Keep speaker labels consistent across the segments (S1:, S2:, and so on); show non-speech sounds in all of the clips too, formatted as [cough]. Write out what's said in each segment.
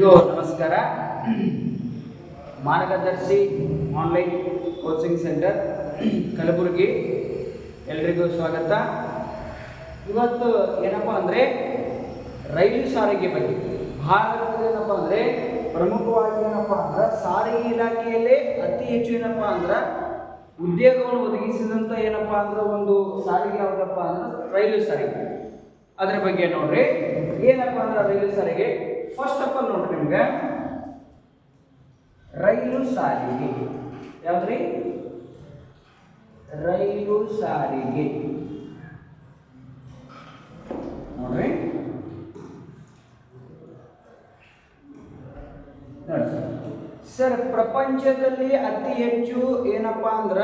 S1: ಇದು ನಮಸ್ಕಾರ. ಮಾರ್ಗದರ್ಶಿ ಆನ್ಲೈನ್ ಕೋಚಿಂಗ್ ಸೆಂಟರ್, ಕಲಬುರಗಿ. ಎಲ್ರಿಗೂ ಸ್ವಾಗತ. ಇವತ್ತು ಏನಪ್ಪ ಅಂದರೆ ರೈಲು ಸಾರಿಗೆ ಬಗ್ಗೆ. ಭಾರತದ ಏನಪ್ಪ ಅಂದರೆ ಪ್ರಮುಖವಾಗಿ ಏನಪ್ಪ ಅಂದ್ರೆ ಸಾರಿಗೆ ಇಲಾಖೆಯಲ್ಲೇ ಅತಿ ಹೆಚ್ಚು ಏನಪ್ಪ ಅಂದ್ರೆ ಉದ್ಯೋಗವನ್ನು ಒದಗಿಸಿದಂಥ ಏನಪ್ಪ ಅಂದ್ರೆ ಒಂದು ಸಾರಿಗೆ ಯಾವುದಪ್ಪ ಅಂದ್ರೆ ರೈಲು ಸಾರಿಗೆ. ಅದರ ಬಗ್ಗೆ ನೋಡ್ರಿ. ಏನಪ್ಪ ಅಂದ್ರೆ ರೈಲು ಸಾರಿಗೆ? ಫಸ್ಟ್ ಆಫ್ ಆಲ್ ನೋಡ್ರಿ ನಿಮ್ಗೆ. ರೈಲು ಸಾರಿಗೆ. ಯಾವ್ದ್ರಿ? ರೈಲು ಸಾರಿಗೆ. ನೋಡ್ರಿ. ನೋಡಿ ಸರ್. ಪ್ರಪಂಚದಲ್ಲಿ ಅತಿ ಹೆಚ್ಚು ಏನಪ್ಪಾ ಅಂದ್ರ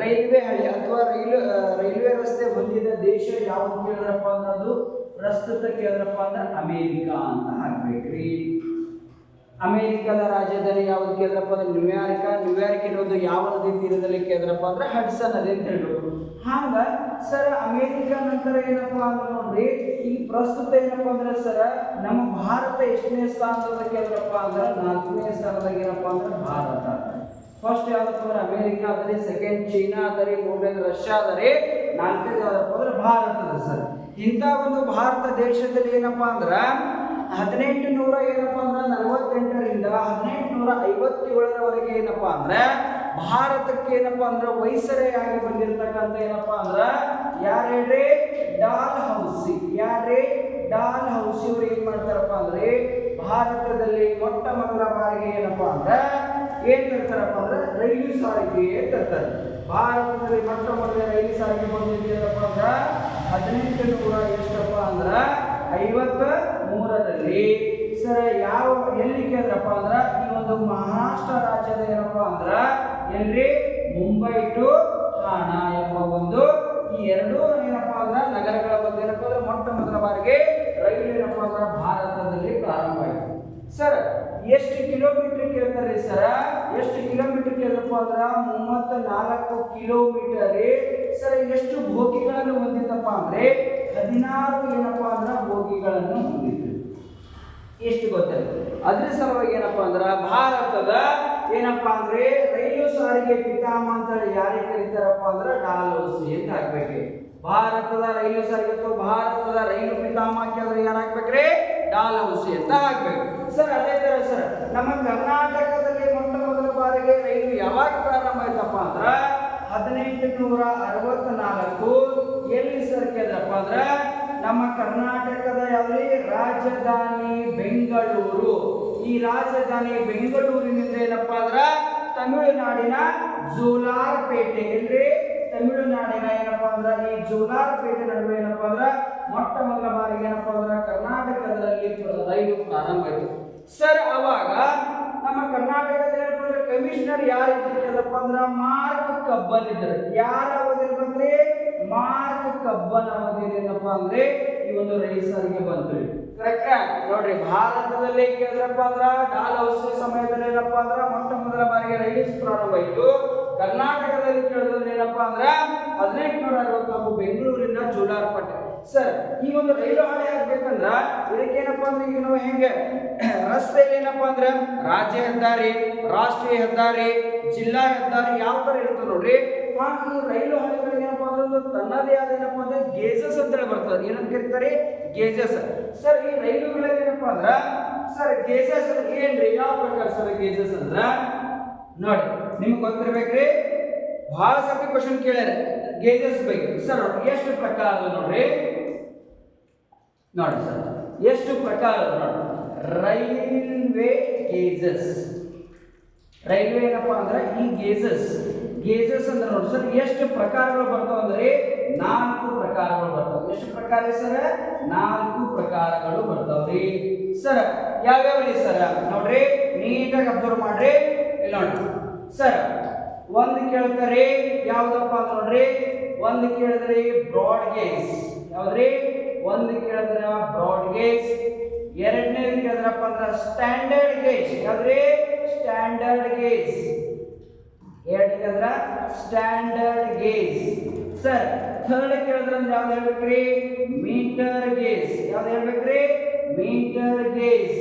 S1: ರೈಲ್ವೆ ಹಳಿ ಅಥವಾ ರೈಲು ರೈಲ್ವೆ ರಸ್ತೆ ಹೊಂದಿದ ದೇಶ ಯಾವ್ದು ಕೇಳಿದ್ರಪ್ಪ ಅಂದ್ರೆ ಅದು ಪ್ರಸ್ತುತ ಕೇಳಿದ್ರಪ್ಪ ಅಂದ್ರೆ ಅಮೇರಿಕಾ ಅಂತ. ಹಾಕ್ಬೇಕ್ರಿ ಅಮೇರಿಕದ ರಾಜಧಾನಿ ಯಾವ್ದು ಕೇಳಿದ್ರಪ್ಪ ಅಂದ್ರೆ ನ್ಯೂಯಾರ್ಕ ನ್ಯೂಯಾರ್ಕ್ ಇರೋದು ಯಾವ ನದಿ ತೀರದಲ್ಲಿ ಕೇಳಿದ್ರಪ್ಪ ಅಂದ್ರೆ ಹಡ್ಸನ್ ಅದೇ ಅಂತ ಹೇಳ್ಬೋದು. ಹಾಂಗ ಸರ್, ಅಮೇರಿಕ ನಂತರ ಏನಪ್ಪ ಅಂದ್ರೆ ನೋಡ್ರಿ ಈ ಪ್ರಸ್ತುತ ಏನಪ್ಪ ಅಂದ್ರೆ ಸರ್, ನಮ್ಮ ಭಾರತ ಎಷ್ಟನೇ ಸ್ಥಾನದಾಗ ಕೇಳಿದ್ರಪ್ಪ ಅಂದ್ರೆ ನಾಲ್ಕನೇ ಸ್ಥಾನದಾಗ ಏನಪ್ಪ ಅಂದ್ರೆ ಭಾರತ. ಫಸ್ಟ್ ಯಾವ್ದಪ್ಪ ಅಂದ್ರೆ ಅಮೇರಿಕ ಅದರಿ ಸೆಕೆಂಡ್ ಚೀನಾ ಅದರಿ ಮೂರನೇದು ರಷ್ಯಾ ಅದರಿ ನಾಲ್ಕನೇದು ಯಾವ್ದಪ್ಪ ಅಂದ್ರೆ ಭಾರತದ ಸರ್. ಇಂಥ ಒಂದು ಭಾರತ ದೇಶದಲ್ಲಿ ಏನಪ್ಪಾ ಅಂದ್ರೆ ಹದಿನೆಂಟು ನೂರ ಏನಪ್ಪ ಅಂದ್ರೆ ನಲವತ್ತೆಂಟರಿಂದ ಹದಿನೆಂಟು ನೂರ ಐವತ್ತೇಳರವರೆಗೆ ಏನಪ್ಪ ಅಂದ್ರೆ ಭಾರತಕ್ಕೆ ಏನಪ್ಪ ಅಂದ್ರೆ ವೈಸರೆಯಾಗಿ ಬಂದಿರತಕ್ಕಂಥ ಏನಪ್ಪ ಅಂದ್ರೆ ಯಾರು ಹೇಳ್ರಿ ಡಾಲ್ ಹೌಸಿ ಯಾರೇ ಡಾಲ್ ಹೌಸಿ ಅವರು ಏನ್ ಮಾಡ್ತಾರಪ್ಪ ಅಂದ್ರೆ ಭಾರತದಲ್ಲಿ ಮೊಟ್ಟ ಮೊದಲ ಬಾರಿಗೆ ಏನಪ್ಪ ಅಂದ್ರೆ ಏನ್ ತರ್ತಾರಪ್ಪ ಅಂದ್ರೆ ರೈಲು ಸಾರಿಗೆ ತರ್ತಾರೆ. ಭಾರತದಲ್ಲಿ ಮೊಟ್ಟ ಮೊದಲ ರೈಲು ಸಾರಿಗೆ ಬಂದಿದ್ದೇನಪ್ಪ ಅಂದ್ರೆ ಹದಿನೆಂಟು ನೂರ ಎಷ್ಟಪ್ಪ ಅಂದ್ರೆ ಐವತ್ತ ಮೂರರಲ್ಲಿ, ಸರ್ ಯಾವ, ಎಲ್ಲಿ ಕೇಳಿದ್ರಪ್ಪ ಅಂದ್ರ, ಈ ಒಂದು ಮಹಾರಾಷ್ಟ್ರ ರಾಜ್ಯದ ಏನಪ್ಪ ಅಂದ್ರ ಎಲ್ರಿ ಮುಂಬೈ ಟು ಠಾಣ ಎಂಬ ಒಂದು, ಈ ಎರಡೂ ಏನಪ್ಪ ಅಂದ್ರ ನಗರಗಳ ಬಗ್ಗೆ ಏನಪ್ಪ ಅಂದ್ರೆ ಮೊಟ್ಟ ಮೊದಲ ಬಾರಿಗೆ ರೈಲು ಏನಪ್ಪ ಅಂದ್ರ ಭಾರತದಲ್ಲಿ ಪ್ರಾರಂಭ ಆಯಿತು. ಸರ್, ಎಷ್ಟು ಕಿಲೋಮೀಟರ್ ಕೇಳ್ತಾರೆ ಸರ್? ಎಷ್ಟು ಕಿಲೋಮೀಟರ್ ಕೇಳಿದ್ರಪ್ಪ ಅಂದ್ರೆ ಮೂವತ್ತ ನಾಲ್ಕು ಕಿಲೋಮೀಟರ್ ಸರ್ ಎಷ್ಟು ಬೋಗಿಗಳನ್ನು ಹೊಂದಿತ್ತಪ್ಪ ಅಂದ್ರೆ ಹದಿನಾರು ಏನಪ್ಪ ಅಂದ್ರೆ ಬೋಗಿಗಳನ್ನು ಹೊಂದಿತ್ತು ಎಷ್ಟು ಗೊತ್ತಿಲ್ಲ. ಅದ್ರ ಸಲುವಾಗಿ ಏನಪ್ಪ ಅಂದ್ರೆ ಭಾರತದ ಏನಪ್ಪ ಅಂದ್ರೆ ರೈಲು ಸಾರಿಗೆ ಪಿತಾಮ ಅಂತ ಯಾರಿಗೆ ಕರೀತಾರಪ್ಪ ಅಂದ್ರೆ ಡಾಲೋಸಿ ಅಂತ ಹಾಕ್ಬೇಕು ಭಾರತದ ರೈಲು ಸಾರಿಗೆ ಅಥವಾ ಭಾರತದ ರೈಲು ಪಿತಾಮ ಕೇಳಿದ್ರೆ ಯಾರು ಹಾಕ್ಬೇಕ್ರಿ ಡಾಲೌಸಿ ಅಂತ ಹಾಕ್ಬೇಕು ಸರ್, ಅದೇ ತರ ಸರ್, ನಮ್ಮ ಕರ್ನಾಟಕದಲ್ಲಿ ಮೊಟ್ಟ ಮೊದಲ ಬಾರಿಗೆ ರೈಲು ಯಾವಾಗ ಪ್ರಾರಂಭ ಆಯ್ತಪ್ಪ ಅಂದ್ರೆ ಹದಿನೆಂಟು ನೂರ ಅರವತ್ನಾಲ್ಕು ಎಲ್ಲಿ ಸರ್ ಕೇಳಿದ್ರಪ್ಪ ಅಂದ್ರ ನಮ್ಮ ಕರ್ನಾಟಕದ ಯಾವ್ದು ರಾಜಧಾನಿ ಬೆಂಗಳೂರು. ಈ ರಾಜಧಾನಿ ಬೆಂಗಳೂರಿನಿಂದ ಏನಪ್ಪಾ ಅಂದ್ರೆ ತಮಿಳುನಾಡಿನ ಜೋಲಾರ್ಪೇಟೆ. ಎಲ್ರಿ ತಮಿಳುನಾಡಿನ ಏನಪ್ಪಾ ಅಂದ್ರೆ ಈ ಜೋಲಾರ್ಪೇಟೆ ನಡುವೆ ಏನಪ್ಪಾ ಅಂದ್ರೆ ಮೊಟ್ಟ ಮೊದಲ ಬಾರಿಗೆ ಏನಪ್ಪಾ ಅಂದ್ರೆ ಕರ್ನಾಟಕದಲ್ಲಿ ರೈಲು ಪ್ರಾರಂಭ ಆಯಿತು. ಸರ್, ಅವಾಗ ನಮ್ಮ ಕರ್ನಾಟಕದ ಏನಪ್ಪಾ ಅಂದ್ರೆ ಕಮಿಷನರ್ ಯಾರು ಇದ್ರಪ್ಪ ಅಂದ್ರ ಮಾರ್ಕ್ ಕಬ್ಬನ್ ಇದ್ರು ಯಾರು ಅವಧಿಯಲ್ಲಿ ಬಂದ್ರಿ ಮಾರ್ಕ್ ಕಬ್ಬನ್ ಏನಪ್ಪ ಅಂದ್ರೆ ಈ ಒಂದು ರೈಲು ಸಾರಿಗೆ ಬಂದ್ರಿ ಕರೆಕ್ಟ್ ನೋಡ್ರಿ, ಭಾರತದಲ್ಲಿ ಕೇಳಿದ್ರಪ್ಪ ಅಂದ್ರ ಡಾಲ್ ಹೌಸ್ ಸಮಯದಲ್ಲಿ ಏನಪ್ಪ ಅಂದ್ರ ಮೊಟ್ಟ ಮೊದಲ ಬಾರಿಗೆ ರೈಲು ಪ್ರಾರಂಭ ಆಯ್ತು ಕರ್ನಾಟಕದಲ್ಲಿ ಕೇಳಿದ್ರೆ ಏನಪ್ಪ ಅಂದ್ರ ಹದಿನೆಂಟುನೂರ ಅರವತ್ನಾಲ್ಕು ಬೆಂಗಳೂರಿನ ಜೋಲಾರ್ಪೇಟೆ ಸರ್ ಈ ಒಂದು ರೈಲು ಹಾಳಿ ಆಗ್ಬೇಕಂದ್ರ ಇದಕ್ಕೆ ಏನಪ್ಪಾ ಅಂದ್ರೆ ಈಗ ನಾವು ಹೆಂಗೆ? [clears throat] ರಸ್ತೆಯಲ್ಲಿ ಏನಪ್ಪ ಅಂದ್ರೆ ರಾಜ್ಯ ಹೆದ್ದಾರಿ, ರಾಷ್ಟ್ರೀಯ ಹೆದ್ದಾರಿ, ಜಿಲ್ಲಾ ಹೆದ್ದಾರಿ ಯಾವ ತರ ಇರ್ತದೆ ನೋಡ್ರಿ? ರೈಲು ಹಳಿಗಳಿಗೆ ಒಂದು ತನ್ನದೇ ಆದ ಏನಪ್ಪಾ ಅಂದ್ರೆ ಗೇಜಸ್ ಅಂತ ಹೇಳಿ ಬರ್ತದೆ. ಏನಂತ ಕರೀತಾರೆ? ಗೇಜಸ್. ಸರ್, ಈ ರೈಲುಗಳಲ್ಲಿ ಏನಪ್ಪ ಅಂದ್ರ, ಸರ್, ಗೇಜಸ್ ಏನ್ರಿ? ಯಾವ ಪ್ರಕಾರ ಸರ್ ಗೇಜಸ್ ಅಂದ್ರ? ನೋಡಿ, ನಿಮ್ಗೆ ಗೊತ್ತಿರ್ಬೇಕ್ರಿ? ಬಹಳ ಸರ್ತಿ ಕ್ವಶನ್ ಕೇಳ್ಯಾರ ಗೇಜಸ್ ಬಗ್ಗೆ. ಸರ್, ಎಷ್ಟು ಪ್ರಕಾರ ನೋಡ್ರಿ? ನೋಡಿ ಸರ್, ಎಷ್ಟು ಪ್ರಕಾರ ನೋಡಿ ರೈಲ್ವೆ ಗೇಜಸ್. ರೈಲ್ವೆ ಏನಪ್ಪಾ ಅಂದ್ರೆ, ಈ ಗೇಜಸ್ ಗೇಜಸ್ ಅಂದ್ರೆ ನೋಡಿ ಸರ್, ಎಷ್ಟು ಪ್ರಕಾರಗಳು ಬರ್ತಾವ ಅಂದ್ರೆ ನಾಲ್ಕು ಪ್ರಕಾರಗಳು ಬರ್ತಾವ. ಎಷ್ಟು ಪ್ರಕಾರ ಸರ್? ನಾಲ್ಕು ಪ್ರಕಾರಗಳು ಬರ್ತಾವ್ರಿ ಸರ್ ಯಾವ್ಯಾವ್ರಿ ಸರ್? ನೋಡ್ರಿ, ನೀಟಾಗಿ ಅಬ್ಸರ್ವ್ ಮಾಡ್ರಿ. ಇಲ್ಲ ನೋಡ್ರಿ. ಸರ್, ಒಂದು ಕೇಳ್ತಾರೆ ಯಾವ್ದಪ್ಪ ಅಂತ ನೋಡ್ರಿ, ಒಂದು ಕೇಳಿದ್ರೆ ಬ್ರಾಡ್ ಗೇಜ್. ಯಾವ್ದ್ರಿ? ಒಂದು ಕೇಳಿದ್ರ ಬ್ರಾಡ್ ಗೇಜ್. ಎರಡನೇ ಕೇಳಿದ್ರಪ್ಪ ಅಂದ್ರೆ ಸ್ಟ್ಯಾಂಡರ್ಡ್ ಗೇಜ್ ಯಾವ್ದ್ರಿ? ಸ್ಟ್ಯಾಂಡರ್ಡ್ ಗೇಜ್ ಎರಡನೇದು ಅಂದ್ರ ಸ್ಟ್ಯಾಂಡರ್ಡ್ ಗೇಜ್ ಸರ್ ಥರ್ಡ್ ಕೇಳಿದ್ರ ಅಂದ್ರೆ ಯಾವ್ದು ಹೇಳ್ಬೇಕ್ರಿ? ಮೀಟರ್ ಗೇಜ್ ಯಾವ್ದು ಹೇಳ್ಬೇಕ್ರಿ? ಮೀಟರ್ ಗೇಜ್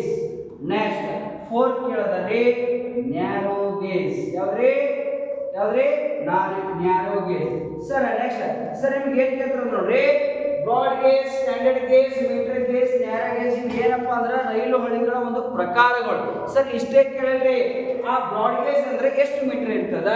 S1: ನೆಕ್ಸ್ಟ್ ಫೋರ್ತ್ ಕೇಳದ್ರಿ ನ್ಯಾರೋ ಗೇಜ್ ಯಾವ್ದ್ರಿ? ಯಾವ್ದ್ರಿ? Narrow gauge sir next sir ನಿಮ್ಗೆ ಏನ್ ಕೇಳ್ತಾರೆ ನೋಡ್ರಿ? Broad gauge standard gauge metre gauge narrow gauge ಏನಪ್ಪಾ ಅಂದ್ರೆ ರೈಲು ಹಳಿಗಳ ಒಂದು ಪ್ರಕಾರಗಳು. ಸರ್, ಇಷ್ಟೇ ಕೇಳಲ್ರಿ. ಆ ಬ್ರಾಡ್ ಗೇಜ್ ಅಂದ್ರೆ ಎಷ್ಟು ಮೀಟರ್ ಇರ್ತದ?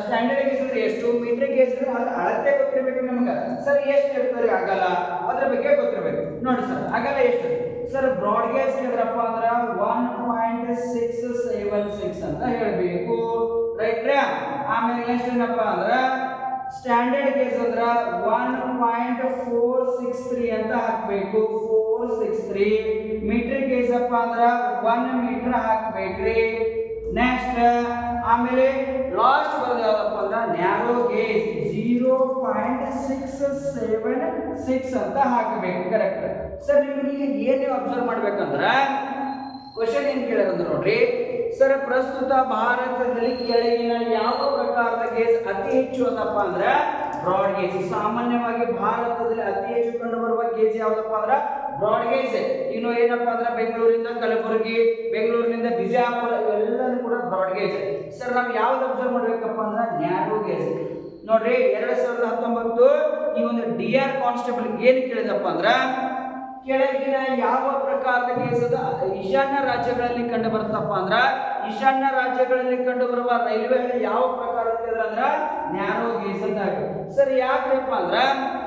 S1: ಸ್ಟ್ಯಾಂಡರ್ಡ್ ಗೇಜ್ ಅಂದ್ರೆ ಎಷ್ಟು? ಮೀಟರ್ ಗೇಜ್ ಅಂದ್ರೆ ಅದ್ರ ಅಳತೆ ಗೊತ್ತಿರ್ಬೇಕು ನಮ್ಗೆ. ಸರ್, ಎಷ್ಟು ಇರ್ತದೆ? ಆಗಲ್ಲ. ಅದ್ರ ಬಗ್ಗೆ ಗೊತ್ತಿರ್ಬೇಕು. ನೋಡಿ ಸರ್, ಆಗಲ್ಲ ಎಷ್ಟು? ಸರ್ ಬ್ರಾಡ್ ಗೇಜ್ ಹೇಳಿದ್ರಪ್ಪ ಅಂದ್ರೆ one point six seven six ಅಂತ ಹೇಳಬೇಕು. ರೈಟ್ ಆಮೇಲೆ ಎಷ್ಟು ಏನಪ್ಪ ಅಂದ್ರೆ ಸ್ಟ್ಯಾಂಡರ್ಡ್ ಕೇಸ್ ಅಂದ್ರೆ one point four six three ಅಂತ ಹಾಕ್ಬೇಕು. Four six three metre case ಅಪ್ಪ ಅಂದ್ರೆ ಒನ್ ಮೀಟರ್ ಹಾಕ್ಬೇಕ್ರಿ. ನೆಕ್ಸ್ಟ್ ಆಮೇಲೆ ಲಾಸ್ಟ್ ಬರೋದು ಯಾವ್ದಪ್ಪ ಅಂದ್ರೆ narrow gauge zero point six seven six ಅಂತ ಹಾಕಬೇಕು ಕರೆಕ್ಟ್ ಸರ್ ನಿಮ್ಗೆ ಏನು ಅಬ್ಸರ್ವ್ ಮಾಡ್ಬೇಕಂದ್ರೆ ಕ್ವಶನ್ ಏನ್ ಕೇಳಿದ್ರೆ ನೋಡ್ರಿ. ಸರ್, ಪ್ರಸ್ತುತ ಭಾರತದಲ್ಲಿ ಕೆಳಗಿನ ಯಾವ ಪ್ರಕಾರದ ಕೇಸ್ ಅತಿ ಹೆಚ್ಚು ಅದಪ್ಪ ಅಂದ್ರೆ ಬ್ರಾಡ್ ಗೇಜ್ ಸಾಮಾನ್ಯವಾಗಿ ಭಾರತದಲ್ಲಿ ಅತಿ ಹೆಚ್ಚು ಕಂಡು ಬರುವ ಗೇಜ್ ಯಾವ್ದಪ್ಪ ಅಂದ್ರೆ ಬ್ರಾಡ್ ಗೇಜ್ ಇನ್ನು ಏನಪ್ಪ ಅಂದ್ರೆ, ಬೆಂಗಳೂರಿಂದ ಕಲಬುರಗಿ, ಬೆಂಗಳೂರಿನಿಂದ ಬಿಜಾಪುರ ಇವೆಲ್ಲನೂ ಕೂಡ ಬ್ರಾಡ್ ಗೇಜ್ ಸರ್, ನಾವು ಯಾವ್ದು ಅಬ್ಸರ್ವ್ ಮಾಡ್ಬೇಕಪ್ಪ ಅಂದ್ರೆ ನ್ಯಾರೋ ಗೇಜ್ ನೋಡ್ರಿ, ಎರಡ್ ಸಾವಿರದ ಹತ್ತೊಂಬತ್ತು ಈ ಒಂದು ಡಿ ಆರ್ ಕಾನ್ಸ್ಟೇಬಲ್ ಏನು ಕೇಳಿದಪ್ಪ ಅಂದ್ರೆ ಕೆಳಗಿನ ಯಾವ ಪ್ರಕಾರದ ಕೇಸದ ಈಶಾನ್ಯ ರಾಜ್ಯಗಳಲ್ಲಿ ಕಂಡು ಬರುತ್ತಪ್ಪ ಅಂದ್ರ ಈಶಾನ್ಯ ರಾಜ್ಯಗಳಲ್ಲಿ ಕಂಡು ಬರುವ ರೈಲ್ವೆ ಯಾವ ಪ್ರಕಾರದ ಅಂದ್ರ ನ್ಯಾರೋ ಗೇಜ್ ಅಂತ ಸರ್, ಯಾಕ್ರಪ್ಪ ಅಂದ್ರ,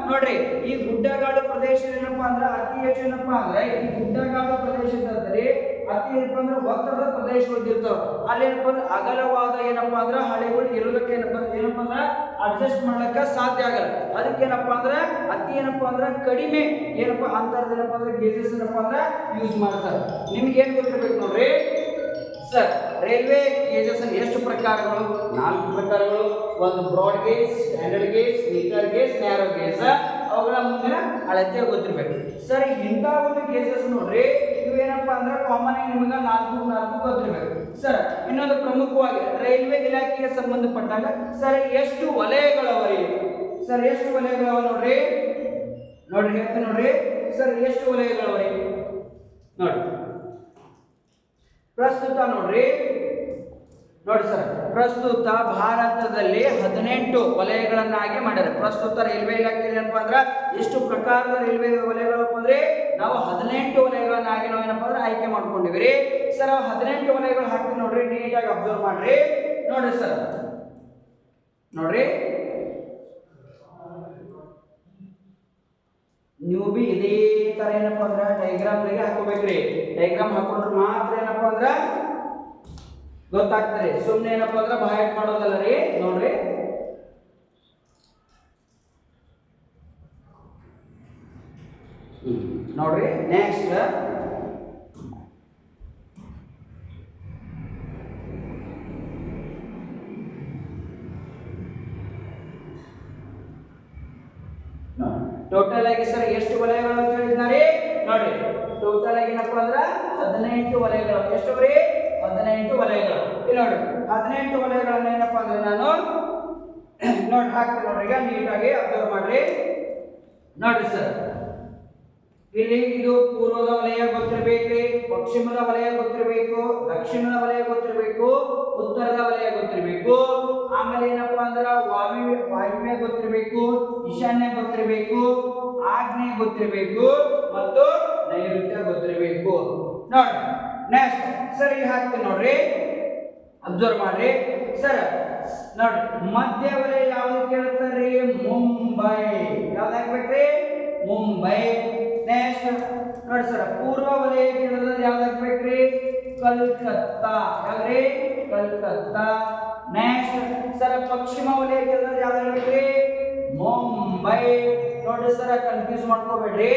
S1: ನೋಡ್ರಿ, ಈ ಗುಡ್ಡಗಾಡು ಪ್ರದೇಶ ಏನಪ್ಪಾ ಅಂದ್ರ, ಅತಿ ಹೆಚ್ಚು ಏನಪ್ಪಾ ಅಂದ್ರೆ, ಈ ಗುಡ್ಡಗಾಡು ಪ್ರದೇಶದಲ್ಲಿ ಅತಿ ಏನಪ್ಪಾ ಅಂದ್ರೆ ಒತ್ತಡದ ಪ್ರದೇಶ ಹೊಂದಿರ್ತಾವ. ಅಲ್ಲಿ ಏನಪ್ಪಾ ಅಂದ್ರೆ ಅಗಲವಾದ ಏನಪ್ಪಾ ಅಂದ್ರ ಹಳೆಗಳು ಇರೋದಕ್ಕೆ ಏನಪ್ಪಾ ಏನಪ್ಪಾ ಅಂದ್ರ ಅಡ್ಜಸ್ಟ್ ಮಾಡ್ಲಿಕ್ಕ ಸಾಧ್ಯ ಆಗಲ್ಲ. ಅದಕ್ಕೆ ಏನಪ್ಪಾ ಅಂದ್ರೆ, ಅತಿ ಏನಪ್ಪಾ ಅಂದ್ರೆ ಕಡಿಮೆ ಏನಪ್ಪಾ ಅಂತರದ ಏನಪ್ಪಾ ಅಂದ್ರೆ ಗೇಜಸ್ ಏನಪ್ಪಾ ಅಂದ್ರೆ ಯೂಸ್ ಮಾಡ್ತಾರೆ. ನಿಮ್ಗೆ ಏನ್ ಗೊತ್ತಿರ್ಬೇಕು ನೋಡ್ರಿ? ಸರ್ ರೈಲ್ವೆ ಗೇಜಸ್ ಎಷ್ಟು ಪ್ರಕಾರಗಳು? ನಾಲ್ಕು ಪ್ರಕಾರಗಳು. ಒಂದು broad gauge standard gauge metre gauge narrow gauge ಅವುಗಳ ಮುಂದಿನ ಅಳತೆ ಗೊತ್ತಿರ್ಬೇಕು. ಸರ್ ಇಂಥ ಒಂದು ಗೇಜಸ್ ನೋಡ್ರಿ, ಇವು ಏನಪ್ಪಾ ಅಂದ್ರೆ ಕಾಮನ್ ಆಗಿ ನಿಮಗೆ ನಾಲ್ಕು ನಾಲ್ಕು ಗೊತ್ತಿರ್ಬೇಕು. ಸರ್ ಇನ್ನೊಂದು ಪ್ರಮುಖವಾಗಿ ರೈಲ್ವೆ ಇಲಾಖೆಗೆ ಸಂಬಂಧಪಟ್ಟಾಗ ಸರ್ ಎಷ್ಟು ವಲಯಗಳವರಿ ಸರ್ ಎಷ್ಟು ವಲಯಗಳವ ನೋಡ್ರಿ? ನೋಡ್ರಿ, ಹೇಳ್ತೀನಿ ನೋಡ್ರಿ. ಸರ್ ಎಷ್ಟು ವಲಯಗಳವರಿ ನೋಡಿ ಪ್ರಸ್ತುತ ನೋಡ್ರಿ. ನೋಡಿ ಸರ್, ಪ್ರಸ್ತುತ ಭಾರತದಲ್ಲಿ ಹದಿನೆಂಟು ವಲಯಗಳನ್ನಾಗಿ ಮಾಡ್ಯಾರ ಪ್ರಸ್ತುತ ರೈಲ್ವೆ ಇಲಾಖೆ ಏನಪ್ಪಾ ಅಂದ್ರೆ ಎಷ್ಟು ಪ್ರಕಾರದ ರೈಲ್ವೆ ವಲಯಗಳು ಅಂದ್ರೆ ನಾವು ಹದಿನೆಂಟು ವಲಯಗಳನ್ನಾಗಿ ನಾವು ಏನಪ್ಪಾ ಅಂದ್ರೆ ಆಯ್ಕೆ ಮಾಡ್ಕೊಂಡಿವಿ ಸರ್ ಅವು ಹದಿನೆಂಟು ವಲಯಗಳು ಹಾಕಿ ನೋಡ್ರಿ, ನೀಟಾಗಿ ಅಬ್ಸರ್ವ್ ಮಾಡ್ರಿ. ನೋಡ್ರಿ ಸರ್, ನೋಡ್ರಿ. ನೀವು ಬಿ ಇದೇ ತರ ಏನಪ್ಪಾ ಅಂದ್ರೆ ಡೈಗ್ರಾಮ್ ಹಾಕೋಬೇಕ್ರಿ. ಡೈಗ್ರಾಮ್ ಹಾಕೊಂಡ್ರೆ ಮಾತ್ರ ಗೊತ್ತಾಗ್ತದೆ ಸುಮ್ಮನೆ ಏನಪ್ಪಾ ಅಂದ್ರೆ ಬಾಯಕ್ ಮಾಡೋದಲ್ಲ ರೀ? ನೋಡ್ರಿ. ನೋಡ್ರಿ. ನೆಕ್ಸ್ಟ್ ಟೋಟಲ್ ಆಗಿ ಸರ್ ಎಷ್ಟು ವಲಯಗಳು ಅಂತ ಹೇಳಿದ್ದಾರೆ ನೋಡ್ರಿ. ಟೋಟಲ್ ಆಗಿ ಏನಪ್ಪ ಅಂದ್ರೆ ಹದಿನೆಂಟು ವಲಯಗಳು. ಎಷ್ಟು ರೀ ಹದಿನೆಂಟು ವಲಯಗಳು ಇಲ್ಲಿ ನೋಡಿ, ಹದಿನೆಂಟು ವಲಯಗಳನ್ನ ಏನಪ್ಪಾ ಅಂದ್ರೆ ನಾನು [clears throat] ನೋಡಿ ಹಾಕ್ತೀನಿ ನೋಡ್ರಿ ಈಗ, ನೀಟಾಗಿ ಅಬ್ಸರ್ವ್ ಮಾಡ್ರಿ. ನೋಡ್ರಿ ಸರ್. ಇಲ್ಲಿ ಇದು ಪೂರ್ವದ ವಲಯ ಗೊತ್ತಿರಬೇಕ್ರಿ, ಪಶ್ಚಿಮದ ವಲಯ ಗೊತ್ತಿರಬೇಕು, ದಕ್ಷಿಣದ ವಲಯ ಗೊತ್ತಿರಬೇಕು, ಉತ್ತರದ ವಲಯ ಗೊತ್ತಿರಬೇಕು. ಆಮೇಲೆ ಏನಪ್ಪಾ ಅಂದ್ರೆ ವಾಯು ವಾಯುವ್ಯ ಗೊತ್ತಿರಬೇಕು, ಈಶಾನ್ಯ ಗೊತ್ತಿರಬೇಕು ಆಗ್ನೇಯ ಗೊತ್ತಿರಬೇಕು ಮತ್ತು ನೈಋತ್ಯ ಗೊತ್ತಿರಬೇಕು. ನೋಡಿ ನೆಕ್ಸ್ಟ್ ಸರ್ ಈಗ ಹಾಕ್ತೀನಿ ನೋಡ್ರಿ ಅಬ್ಸರ್ವ್ ಮಾಡ್ರಿ. ಸರ್ ನೋಡಿ ಮಧ್ಯ ವಲಯ ಯಾವ್ದು ಕೇಳ್ತಾರ್ರಿ? ಮುಂಬೈ. ಯಾವ್ದು ಹಾಕ್ಬೇಕ್ರಿ? ಮುಂಬೈ. ನೆಕ್ಸ್ಟ್ ನೋಡಿ ಸರ್ ಪೂರ್ವ ವಲಯ ಕೇಳಿದ್ರೆ ಯಾವ್ದು ಹಾಕ್ಬೇಕ್ರಿ? ಕಲ್ಕತ್ತಾ. ಯಾವ್ರಿ ಕಲ್ಕತ್ತಾ. ನೆಕ್ಸ್ಟ್ ಸರ್ ಪಶ್ಚಿಮ ವಲಯ ಕೇಳಿದ್ರೆ ಯಾವ್ದು ಹಾಕ್ಬೇಕ್ರಿ ಮುಂಬೈ. ನೋಡಿ ಸರ್ ಕನ್ಫ್ಯೂಸ್ ಮಾಡ್ಕೋಬೇಡ್ರಿ.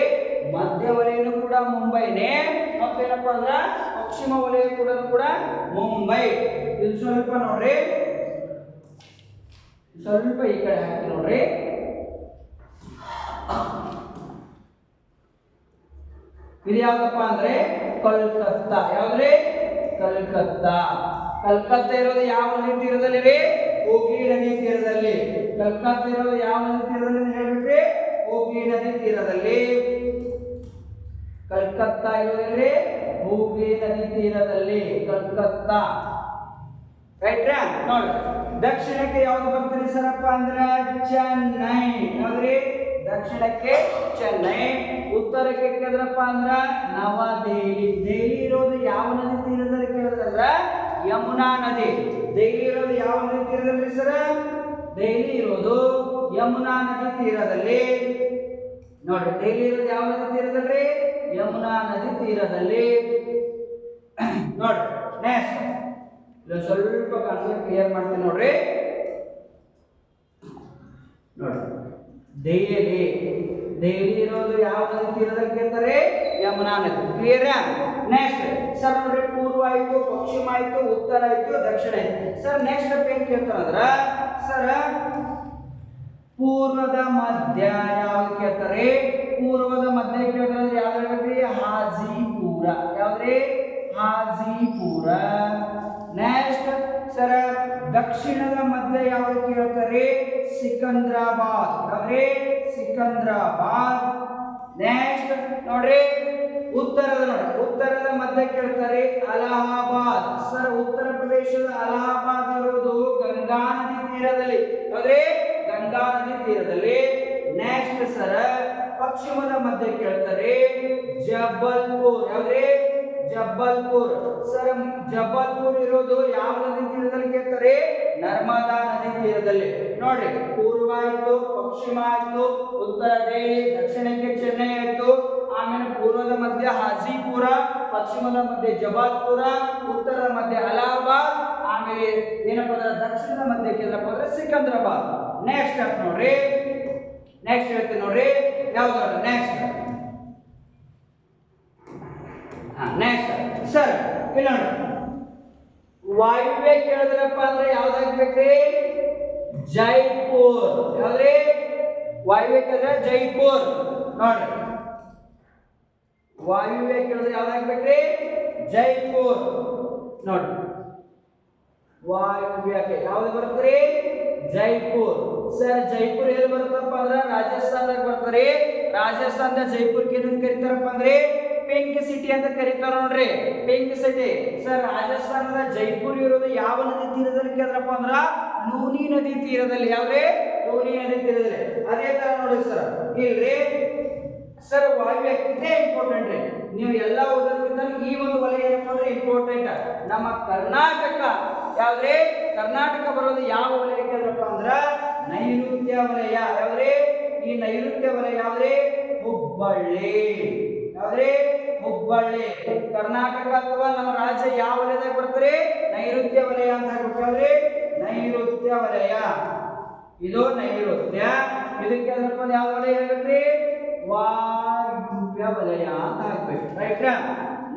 S1: ಮಧ್ಯ ವಲಯನೂ ಕೂಡ ಮುಂಬೈನೇ. ಮತ್ತೇನಪ್ಪ ಅಂದ್ರ ಪಶ್ಚಿಮ ವಲಯ ಕೂಡ ಕೂಡ ಮುಂಬೈ. ಇದು ಸ್ವಲ್ಪ ನೋಡ್ರಿ. ಸ್ವಲ್ಪ ಈ ಕಡೆ ಹಾಕಿ ನೋಡ್ರಿ. ಇದು ಯಾವ್ದಪ್ಪ ಅಂದ್ರೆ ಕಲ್ಕತ್ತಾ. ಯಾವ್ದ್ರಿ? ಕಲ್ಕತ್ತಾ. ಕಲ್ಕತ್ತಾ ಇರೋದು ಯಾವ ನದಿ ತೀರದಲ್ಲಿ ರೀ? ಹೋಗಿ ನದಿ ತೀರದಲ್ಲಿ. ಕಲ್ಕತ್ತಾ ಇರೋದು ಯಾವ ನದಿ ತೀರದಲ್ಲಿ ಹೇಳ್ಬಿಟ್ರಿ? ಹೋಗಿ ನದಿ ತೀರದಲ್ಲಿ. ಕಲ್ಕತ್ತಾ ಇರೋದ್ರಿ ಹೂಗ್ಲಿ ನದಿ ತೀರದಲ್ಲಿ ಕಲ್ಕತ್ತಾ ರೈಟ್ರಾ ನೋಡ್ರಿ ದಕ್ಷಿಣಕ್ಕೆ ಯಾವ್ದು ಬರ್ತೀರಿ ಸರಪ್ಪ ಅಂದ್ರ ಚೆನ್ನೈ. ನೋಡ್ರಿ ದಕ್ಷಿಣಕ್ಕೆ ಚೆನ್ನೈ. ಉತ್ತರಕ್ಕೆ ಕೇಳಿದ್ರಪ್ಪ ಅಂದ್ರ ನವದೆಹಲಿ. ದೆಹಲಿ ಇರೋದು ಯಾವ ನದಿ ತೀರದಲ್ಲಿ ಕೇಳಿದ್ರ ಯಮುನಾ ನದಿ. ದೆಹಲಿ ಇರೋದು ಯಾವ ನದಿ ತೀರದಲ್ಲಿ ಸರ? ದೆಹಲಿ ಇರೋದು ಯಮುನಾ ನದಿ ತೀರದಲ್ಲಿ. ನೋಡ್ರಿ ಡೈಲಿ ಇರೋದು ಯಾವ ನದಿ ತೀರದಲ್ಲಿ ಯಮುನಾ ನದಿ ತೀರದಲ್ಲಿ. [clears throat] ನೋಡಿ ನೆಕ್ಸ್ಟ್ ಸ್ವಲ್ಪ ಕಾನ್ಸೆಪ್ಟ್ ಕ್ಲಿಯರ್ ಮಾಡ್ತೀನಿ ನೋಡ್ರಿ. ನೋಡಿ ದೆಹಲಿ ದೆಹಲಿ ಇರೋದು ಯಾವ ನದಿ ತೀರದಲ್ಲಿ ಕೇಳ್ತಾರೆ? ಯಮುನಾ ನದಿ. ಕ್ಲಿಯರ್ ನೆಕ್ಸ್ಟ್ ಸರ್, ನೋಡ್ರಿ, ಪೂರ್ವ ಆಯ್ತು, ಪಶ್ಚಿಮ ಆಯ್ತು, ಉತ್ತರ ಆಯ್ತು, ದಕ್ಷಿಣ ಆಯ್ತು. ಸರ್ ನೆಕ್ಸ್ಟ್ ಏನ್ ಕೇಳ್ತಾರಂದ್ರ ಸರ್ ಪೂರ್ವದ ಮಧ್ಯ ಯಾವ್ದು ಕೇಳ್ತಾರೆ? ಪೂರ್ವದ ಮಧ್ಯ ಕೇಳಿದ್ರೆ ಯಾವ್ದು ಹೇಳ್ಬೇಕ್ರಿ? ಹಾಜಿಪುರ. ಯಾವ್ದ್ರಿ? ಹಾಜಿಪುರ. ನೆಕ್ಸ್ಟ್ ಸರ ದಕ್ಷಿಣದ ಮಧ್ಯ ಯಾವ್ದು ಕೇಳ್ತಾರೆ? ಸಿಕಂದ್ರಾಬಾದ್. ಯಾವ್ರಿ ಸಿಕಂದ್ರಾಬಾದ್. ನೆಕ್ಸ್ಟ್ ನೋಡ್ರಿ. ಉತ್ತರದ ನೋಡಿ ಉತ್ತರದ ಮಧ್ಯ ಕೇಳ್ತಾರೆ ಅಲಹಾಬಾದ್. ಸರ್ ಉತ್ತರ ಪ್ರದೇಶದ ಅಲಹಾಬಾದ್ ಇರುವುದು ಗಂಗಾ ನದಿ ತೀರದಲ್ಲಿ. ಯಾವ್ದ್ರಿ? ಗಂಗಾ ನದಿ ತೀರದಲ್ಲಿ ನೆಕ್ಸ್ಟ್ ಸರ ಪಶ್ಚಿಮದ ಮಧ್ಯೆ ಕೇಳ್ತಾರೆ ಜಬಲ್ಪುರ್. ಯಾವ್ದ್ರಿ? ಜಬ್ಬಲ್ಪುರ್ ಸರ್, ಜಬಲ್ಪುರ್ ಇರೋದು ಯಾವ ನದಿ ತೀರದಲ್ಲಿ ಕೇಳ್ತಾರೆ? ನರ್ಮದಾ ನದಿ ತೀರದಲ್ಲಿ. ನೋಡ್ರಿ, ಪೂರ್ವ ಆಯ್ತು, ಪಶ್ಚಿಮ ಆಯ್ತು, ಉತ್ತರ ದೆಹಲಿ, ದಕ್ಷಿಣಕ್ಕೆ ಚೆನ್ನೈ ಆಯ್ತು, ಆಮೇಲೆ ಪೂರ್ವದ ಮಧ್ಯ ಹಾಜಿಪುರ, ಪಶ್ಚಿಮದ ಮಧ್ಯೆ ಜಬಲ್ಪುರ, ಉತ್ತರದ ಮಧ್ಯೆ ಅಲಹಾಬಾದ್, ಆಮೇಲೆ ಏನಪ್ಪ ಅಂದ್ರೆ ದಕ್ಷಿಣದ ಮಧ್ಯೆ ಕೇಂದ್ರಪ್ಪ ಅಂದ್ರೆ ಸಿಕಂದ್ರಾಬಾದ್. ನೆಕ್ಸ್ಟ್ ಸ್ಟೆಪ್ ನೋಡ್ರಿ. ನೆಕ್ಸ್ಟ್ ಹೇಳ್ತೀನಿ ನೋಡ್ರಿ. ಯಾವ್ದು ನೆಕ್ಸ್ಟ್ ಹಾ ನೆಕ್ಸ್ಟ್ ಸರ್ ಇಲ್ಲಿ ನೋಡಿ ವಾಯುವ್ಯ ಕೇಳಿದ್ರಪ್ಪ ಅಂದ್ರೆ ಯಾವ್ದಾಗ್ಬೇಕ್ರಿ ಜೈಪುರ್. ಯಾವ್ದ್ರಿ? ವಾಯುವ್ಯ ಕೇಳಿದ್ರೆ ಜೈಪುರ್. ನೋಡ್ರಿ. ವಾಯುವ್ಯ ಕೇಳಿದ್ರೆ ಯಾವ್ದಾಗ್ಬೇಕ್ರಿ ಜೈಪುರ್. ನೋಡ್ರಿ. ವಾಯುವ್ಯಕ್ಕೆ ಯಾವ್ದು ಬರ್ತದ್ರಿ ಜೈಪುರ್. ಸರ್, ಜೈಪುರ್ ಎಲ್ಲಿ ಬರುತ್ತಪ್ಪ ಅಂದ್ರೆ ರಾಜಸ್ಥಾನದಾಗ ಬರ್ತಾರೆ ರಾಜಸ್ಥಾನದ ಜೈಪುರ್ ಏನಂತ ಕರೀತಾರಪ್ಪ ಅಂದ್ರೆ ಪಿಂಕ್ ಸಿಟಿ ಅಂತ ಕರೀತಾರ ನೋಡ್ರಿ. ಪಿಂಕ್ ಸಿಟಿ ಸರ್, ರಾಜಸ್ಥಾನದ ಜೈಪುರ್ ಇರೋದು ಯಾವ ನದಿ ತೀರದಲ್ಲಿ ಕೇಳಿದ್ರಪ್ಪ ಅಂದ್ರ ಲೂನಿ ನದಿ ತೀರದಲ್ಲಿ. ಯಾವ್ರಿ ಲೂನಿ ನದಿ ತೀರದಲ್ಲಿ. ಅದೇ ತರ ನೋಡಿ ಸರ್. ಇಲ್ರಿ? ಸರ್ ವಾಯುವ್ಯ ಇದೇ ಇಂಪಾರ್ಟೆಂಟ್ ರೀ. ನೀವು ಎಲ್ಲ ಓದೋದಕ್ಕಿಂತ ಈ ಒಂದು ವಲಯ ಏನಂತಂದ್ರೆ ಇಂಪಾರ್ಟೆಂಟ್ ನಮ್ಮ ಕರ್ನಾಟಕ, ಯಾವ್ದ್ರಿ ಕರ್ನಾಟಕ ಬರೋದು ಯಾವ ವಲಯಕ್ಕೆ ಅಂದ್ರಪ್ಪ ಅಂದ್ರ ನೈಋತ್ಯ ವಲಯ. ಯಾವ್ರಿ ಈ ನೈಋತ್ಯ ವಲಯ ಯಾವ್ರಿ ಹುಬ್ಬಳ್ಳಿ. ಯಾವ್ರಿ ಹುಬ್ಬಳ್ಳಿ. ಕರ್ನಾಟಕ ಅಥವಾ ನಮ್ಮ ರಾಜ್ಯ ಯಾವ ವಲಯದಾಗ ಬರ್ತಾರೆ ನೈಋತ್ಯ ವಲಯ ಅಂತ ಯಾವ್ದ್ರಿ? ನೈಋತ್ಯ ವಲಯ. ಇದು ನೈಋತ್ಯ. ಇದಕ್ಕೆ ಅಂದ್ರಪ್ಪ ಯಾವ ವಲಯ ಹೇಳ್ಬೇಕ್ರಿ? ವಾಯುವ್ಯ ವಲಯ ಅಂತ ಹಾಕ್ಬೇಕು ರೈಟ್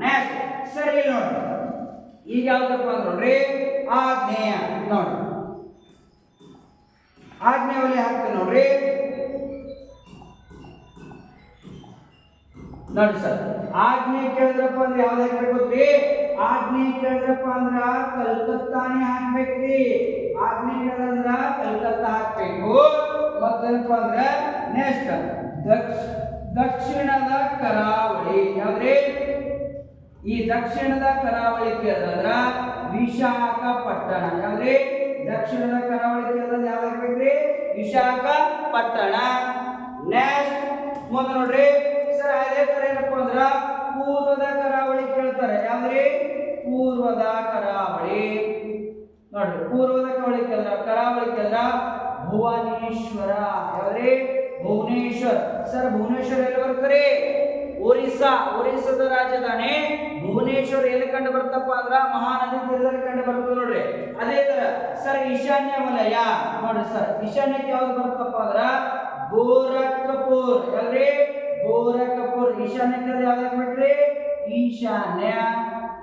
S1: ನೆಕ್ಸ್ಟ್ ಸರಿ ಇಲ್ಲಿ ನೋಡ್ರಿ ಈಗ ಯಾವ್ದಪ್ಪ ಅಂದ್ರೆ ನೋಡ್ರಿ ಆಗ್ನೇಯ ನೋಡ್ರಿ ಆಗ್ನೇಯ ವಲಯ ಹಾಕ್ತೀನಿ ನೋಡ್ರಿ ನೋಡಿ ಸರ್ ಆಗ್ನೇಯ ಕೇಳಿದ್ರಪ್ಪ ಅಂದ್ರೆ ಯಾವ್ದು ಹಾಕ್ಬೇಕು ಗೊತ್ತ್ರಿ ಆಗ್ನೇಯ ಕೇಳಿದ್ರಪ್ಪ ಅಂದ್ರ ಕಲ್ಕತ್ತಾನೇ ಹಾಕ್ಬೇಕ್ರಿ ಆಗ್ನೇಯ ಕೇಳಿದ್ರಂದ್ರ ಕಲ್ಕತ್ತಾ ಹಾಕ್ಬೇಕು ಮತ್ತೇನಪ್ಪ ಅಂದ್ರ ನೆಕ್ಸ್ಟ್ ದಕ್ಷ ದಕ್ಷಿಣದ ಕರಾವಳಿ ಯಾವ್ದ್ರಿ? ಈ ದಕ್ಷಿಣದ ಕರಾವಳಿ ಕೇಳಿದ್ರ ವಿಶಾಖಪಟ್ಟಣ. ಯಾವ್ದ್ರಿ? ದಕ್ಷಿಣದ ಕರಾವಳಿ ಕೇಳಿದ್ರೆ ಯಾವ್ದಾಗ್ಬೇಕ್ರಿ ವಿಶಾಖಪಟ್ಟಣ. ನೆಕ್ಸ್ಟ್ ಮುಂದೆ ನೋಡ್ರಿ. ಸರ್, ಅದೇ ತರ ಏನಪ್ಪ ಅಂದ್ರ ಪೂರ್ವದ ಕರಾವಳಿ ಕೇಳ್ತಾರೆ. ಯಾವ್ದ್ರಿ? ಪೂರ್ವದ ಕರಾವಳಿ. ನೋಡ್ರಿ, ಪೂರ್ವದ ಕರಾವಳಿ ಕೇಂದ್ರ ಕರಾವಳಿ ಕೇಂದ್ರ ಭುವನೇಶ್ವರ. ಯಾವ್ದ್ರಿ? ಭುವನೇಶ್ವರ್. ಸರ್, ಭುವನೇಶ್ವರ್ ಎಲ್ಲಿ ಬರ್ತಾರೆ ಒರಿಸ್ಸಾ. ಒರಿಸ್ಸಾದ ರಾಜಧಾನಿ ಭುವನೇಶ್ವರ್ ಎಲ್ಲಿ ಕಂಡು ಬರ್ತಪ್ಪ ಅಂದ್ರ ಮಹಾನದಿ ತೀರದಲ್ಲಿ ಕಂಡು ಬರ್ತದೆ ನೋಡ್ರಿ. ಅದೇ ತರ, ಸರ್, ಈಶಾನ್ಯ ವಲಯ. ನೋಡ್ರಿ ಸರ್, ಈಶಾನ್ಯಕ್ಕೆ ಯಾವ್ದು ಬರ್ತಪ್ಪ ಅಂದ್ರ ಗೋರಖ್ಪುರ್. ಅಲ್ರಿ ಗೋರಖ್ಪುರ್. ಈಶಾನ್ಯಕ್ಕೆ ಯಾವ್ದು ಬಿಟ್ರಿ ಈಶಾನ್ಯ.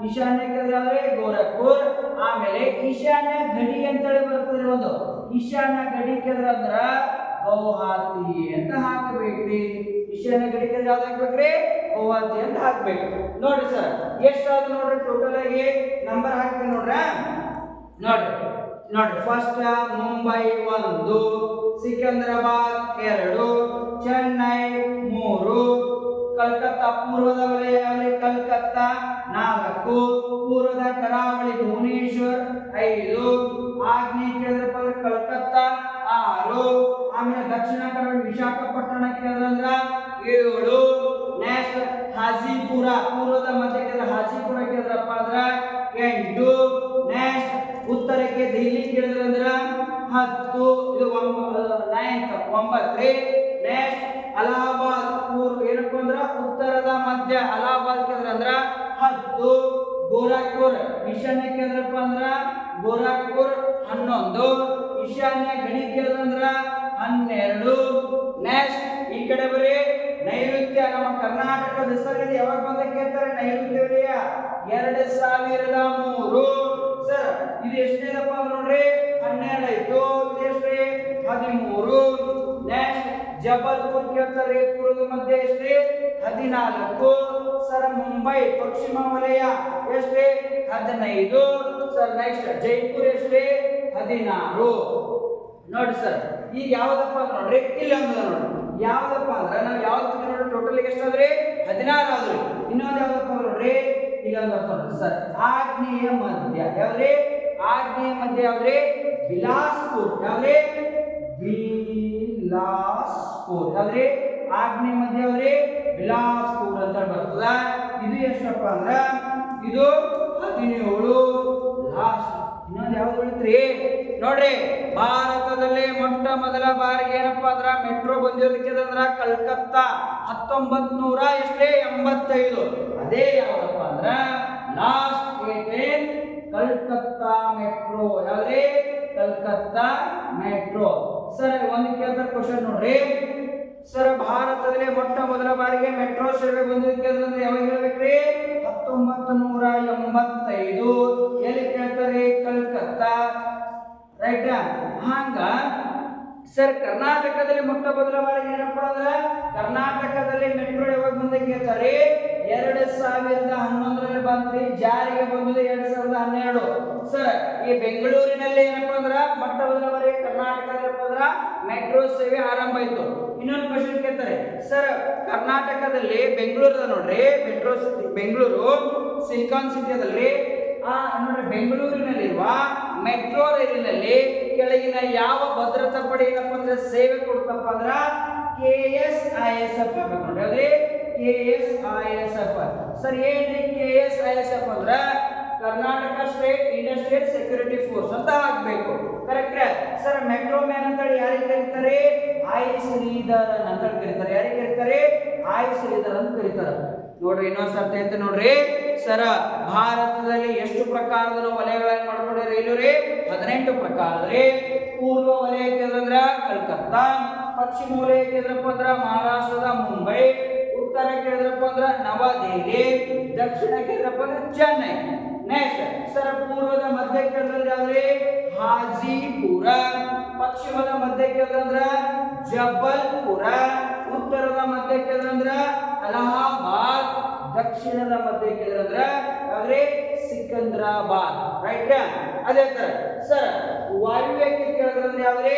S1: ಈಶಾನ್ಯಕ್ಕೆ ಯಾವ್ದ್ರಿ? ಗೋರಖ್ಪುರ್. ಆಮೇಲೆ ಈಶಾನ್ಯ ಗಡಿ ಅಂತೇಳಿ ಬರ್ತದೆ ಒಂದು. ಈಶಾನ್ಯ ಗಡಿ ಕೇಂದ್ರ ಅಂದ್ರ ಗೌಹಾತಿ ಅಂತ ಹಾಕಬೇಕ್ರಿ? ಈಶಾನ್ಯ ಕೇಂದ್ರ ಯಾವ್ದು ಹಾಕ್ಬೇಕ್ರಿ? ಹಾತಿ ಅಂತ ಹಾಕ್ಬೇಕು. ನೋಡ್ರಿ ಸರ್ ಎಷ್ಟಾದ್ರು ನೋಡ್ರಿ ಟೋಟಲ್ ಆಗಿ ನಂಬರ್ ಹಾಕ್ತೀನಿ ನೋಡ್ರ? ನೋಡ್ರಿ ನೋಡ್ರಿ ಫಸ್ಟ್ ಮುಂಬೈ ಒಂದು, ಸಿಕಂದ್ರಾಬಾದ್ ಎರಡು, ಚೆನ್ನೈ ಮೂರು ಕಲ್ಕತ್ತಾ, ಪೂರ್ವದ ವಲಯ ಯಾವ್ದು ಕಲ್ಕತ್ತಾ ನಾಲ್ಕು ಪೂರ್ವದ ಕರಾವಳಿ ಭುವನೇಶ್ವರ್, ಐದು. ಆಗ್ನೇಯ ಕೇಳಿದ್ರಪ್ಪ ಅಂದ್ರೆ ಕಲ್ಕತ್ತಾ, ಆರು. ಆಮೇಲೆ ದಕ್ಷಿಣ ಕನ್ನಡ ವಿಶಾಖಪಟ್ಟಣ ಕೇಂದ್ರ ಅಂದ್ರ ಏಳು. ನೆಕ್ಸ್ಟ್ ಹಾಸಿಪುರ ಪೂರ್ವದ ಮಧ್ಯ ಕೇಂದ್ರ ಹಾಸಿಪುರ ಕೇಳಿದ್ರಪ್ಪ ಅಂದ್ರ ಎಂಟು. ನೆಕ್ಸ್ಟ್ ಉತ್ತರಕ್ಕೆ ದೆಹಲಿ ಕೇಳಿದ್ರಂದ್ರ ಹತ್ತು. ಇದು ನೈನ್ತ್ ಒಂಬತ್ತು ನೆಕ್ಸ್ಟ್ ಅಲಹಾಬಾದ್ ಪೂರ್ವ ಏನಪ್ಪ ಅಂದ್ರ ಉತ್ತರದ ಮಧ್ಯ. ಅಲಹಾಬಾದ್ ಕೇಂದ್ರ ಅಂದ್ರ ಹತ್ತು, ಗೋರಖ್ಪುರ್. ಈಶಾನ್ಯ ಕೇಂದ್ರಪ್ಪ ಅಂದ್ರ ಗೋರಖ್ಪುರ್ ಹನ್ನೊಂದು. ಈಶಾನ್ಯ ಗಡಿ ಕೇಂದ್ರ ಅಂದ್ರ ಹನ್ನೆರಡು. ನೆಕ್ಸ್ಟ್ ಈ ಕಡೆ ಬರೀ ನೈಋತ್ಯ. ನಮ್ಮ ಕರ್ನಾಟಕದ ಹೆಸರಲ್ಲಿ ಯಾವಾಗ ಬಂದ ಕೇಳ್ತಾರೆ? ನೈಋತ್ಯ ವಲಯ ಎರಡು ಸಾವಿರದ ಮೂರು. ಸರ್ ಇದು ಎಷ್ಟೇದಪ್ಪ ನೋಡ್ರಿ? ಹನ್ನೆರಡು ಆಯ್ತು. ಇದು ಎಷ್ಟ್ರಿ? ಹದಿಮೂರು. ನೆಕ್ಸ್ಟ್ ಜಬಲ್ಪುರ್ ಕೇಳ್ತಾರೆ ಪೂರ್ವದ ಮಧ್ಯ ಎಷ್ಟೇ? ಹದಿನಾಲ್ಕು. ಸರ್, ಮುಂಬೈ, ಪಶ್ಚಿಮ ವಲಯ ಎಷ್ಟೇ? ಹದಿನೈದು. ಸರ್ ನೆಕ್ಸ್ಟ್ ಜೈಪುರ್ ಎಷ್ಟೇ? ಹದಿನಾರು. ನೋಡಿ ಸರ್, ಈಗ ಯಾವ್ದಪ್ಪ ನೋಡ್ರಿ ಇಲ್ಲಿ ಒಂದು ನೋಡಿ ಯಾವ್ದಪ್ಪ ಅಂದ್ರೆ ನಾವು ಯಾವ್ದು ನೋಡಿ ಟೋಟಲ್ ಎಷ್ಟಾದ್ರಿ? ಹದಿನಾರು ಆದ್ರಿ. ಇನ್ನೊಂದು ಯಾವ್ದಪ್ಪ ಅಂದ್ರೆ ನೋಡ್ರಿ ಇಲ್ಲೊಂದು ನೋಡ್ರಿ ಸರ್ ಆಗ್ನೇಯ ಮಧ್ಯ. ಯಾವ್ರಿ ಆಗ್ನೇಯ ಮಧ್ಯ ಯಾವ್ರಿ ಬಿಲಾಸ್ಪುರ್. ಯಾವ್ದ್ರಿ? ಬಿಲಾಸ್ಪುರ್ ಅಂದ್ರೆ ಆಗ್ನೇಯ ಮಧ್ಯ ಅಂದ್ರೆ ವಿಲಾಸ್ಪುರ್ ಅಂತ ಬರ್ತದ. ಇದು ಎಷ್ಟಪ್ಪ ಅಂದ್ರ ಇದು ಹದಿನೇಳು ಲಾಸ್ಟ್ ಇನ್ನೊಂದು ಯಾವ್ದು ಉಳಿತ್ರಿ? ನೋಡ್ರಿ, ಭಾರತದಲ್ಲಿ ಮೊಟ್ಟ ಮೊದಲ ಬಾರಿಗೆ ಏನಪ್ಪ ಅಂದ್ರ ಮೆಟ್ರೋ ಬಂದಿರೋದಕ್ಕೆ ಅಂದ್ರ ಕಲ್ಕತ್ತಾ. ಹತ್ತೊಂಬತ್ ನೂರ ಎಷ್ಟೇ ಎಂಬತ್ತೈದು. ಅದೇ ಯಾವ್ದಪ್ಪ ಅಂದ್ರ ಲಾಸ್ಟ್ ಕಲ್ಕತ್ತಾ ಮೆಟ್ರೋ ಯಾವ್ದೇ ಕಲ್ಕತ್ತಾ ಮೆಟ್ರೋ ಸರ್ ಒಂದು ಕೇಳ್ತಾರೆ ಕ್ವಶನ್ ನೋಡ್ರಿ. ಸರ್, ಭಾರತದಲ್ಲಿ ಮೊಟ್ಟ ಮೊದಲ ಬಾರಿಗೆ ಮೆಟ್ರೋ ಸೇವೆ ಬಂದಿದ್ದಕ್ಕೆ ಯಾವಾಗ ಹೇಳ್ಬೇಕ್ರಿ? ಹತ್ತೊಂಬತ್ತು ನೂರ ಎಂಬತ್ತೈದು. ಎಲ್ಲಿ ಕೇಳ್ತಾರೆ? ಕಲ್ಕತ್ತಾ. ರೈಟ್ ಹಂಗ. ಸರ್, ಕರ್ನಾಟಕದಲ್ಲಿ ಮೊಟ್ಟ ಮೊದಲ ಬಾರಿಗೆ ಏನಪ್ಪಾ ಅಂದ್ರೆ, ಕರ್ನಾಟಕದಲ್ಲಿ ಮೆಟ್ರೋ ಯಾವಾಗ ಬಂದ ಕೇಳ್ತಾರೆ? ಎರಡು ಸಾವಿರದ ಹನ್ನೊಂದರಲ್ಲಿ ಬಂದ್ರಿ ಜಾರಿಗೆ ಬಂದಿದೆ ಎರಡ್ ಸಾವಿರದ ಹನ್ನೆರಡು. ಸರ್, ಈ ಬೆಂಗಳೂರಿನಲ್ಲಿ ಏನಪ್ಪಾ ಅಂದ್ರೆ, ಮೊಟ್ಟ ಮೊದಲ ಬಾರಿಗೆ ಕರ್ನಾಟಕದಲ್ಲಿ ಅಂದ್ರ ಮೆಟ್ರೋ ಸೇವೆ ಆರಂಭ ಆಯಿತು. ಇನ್ನೊಂದು ಕ್ವಶನ್ ಕೇಳ್ತಾರೆ. ಸರ್ ಕರ್ನಾಟಕದಲ್ಲಿ ಬೆಂಗಳೂರದ ನೋಡ್ರಿ metro city Bengaluru silicon city ಆ, ನೋಡ್ರಿ, ಬೆಂಗಳೂರಿನಲ್ಲಿರುವ ಮೆಟ್ರೋ ರೈಲಿನಲ್ಲಿ ಕೆಳಗಿನ ಯಾವ ಭದ್ರತಾ ಪಡೆ ಏನಪ್ಪ ಅಂದ್ರೆ ಸೇವೆ ಕೊಡ್ತಪ್ಪ ಅಂದ್ರ K S I S F ನೋಡ್ರಿ K S I S F sir ಏನ್ರಿ K S I S F ಅಂದ್ರ? Karnataka state industrial security force ಅಂತ ಆಗಬೇಕು. ಕರೆಕ್ಟ್ ಸರ್ ಮೆಟ್ರೋ ಮ್ಯಾನ್ ಅಂತೇಳಿ ಯಾರಿಗೆ ಕರೀತಾರೆ? ಐ ಶ್ರೀಧರ್ ಅಂತ ಕರೀತಾರೆ. ಯಾರಿಗೆ ಕರೀತಾರೆ? ಐ ಶ್ರೀಧರ್ ಅಂತ ಕರೀತಾರೆ. ನೋಡ್ರಿ, ಇನ್ನೊಂದು ಸರ್ತಿ ಅಂತ ನೋಡ್ರಿ. ಸರ, ಭಾರತದಲ್ಲಿ ಎಷ್ಟು ಪ್ರಕಾರದ ವಲಯಗಳನ್ನು ಮಾಡ್ಕೊಂಡ್ರಿ ರೈಲು ರೀ? ಹದಿನೆಂಟು ಪ್ರಕಾರ ರೀ. ಪೂರ್ವ ವಲಯ ಕೇಂದ್ರ ಕಲ್ಕತ್ತಾ, ಪಶ್ಚಿಮ ವಲಯ ಕೇಂದ್ರಪ್ಪ ಅಂದ್ರೆ ಮಹಾರಾಷ್ಟ್ರದ ಮುಂಬೈ, ಉತ್ತರ ಕೇಳಿದ್ರಪ್ಪ ಅಂದ್ರೆ ನವದೆಹಲಿ, ದಕ್ಷಿಣ ಕೇಳಿದ್ರಪ್ಪ ಅಂದ್ರೆ ಚೆನ್ನೈ. ನೆಕ್ಸ್ಟ್ ಸರ್, ಪೂರ್ವದ ಮಧ್ಯ ಕೇಂದ್ರ ಹಾಜಿಪುರ, ಪಶ್ಚಿಮದ ಮಧ್ಯ ಕೇಂದ್ರ ಜಬಲ್ಪುರ, ಉತ್ತರದ ಮಧ್ಯ ಕೇಂದ್ರ ಅಲಹಾಬಾದ್, ದಕ್ಷಿಣದ ಮಧ್ಯ ಕೇಂದ್ರ ಅಂದ್ರ ಸಿಕಂದ್ರಾಬಾದ್. ರೈಟ್ ಅದೇ ತರ ಸರ್ ವಾಯುವ್ಯಕ್ಕೆ ಕೇಳಿದ್ರೆ ಯಾವ್ದ್ರಿ?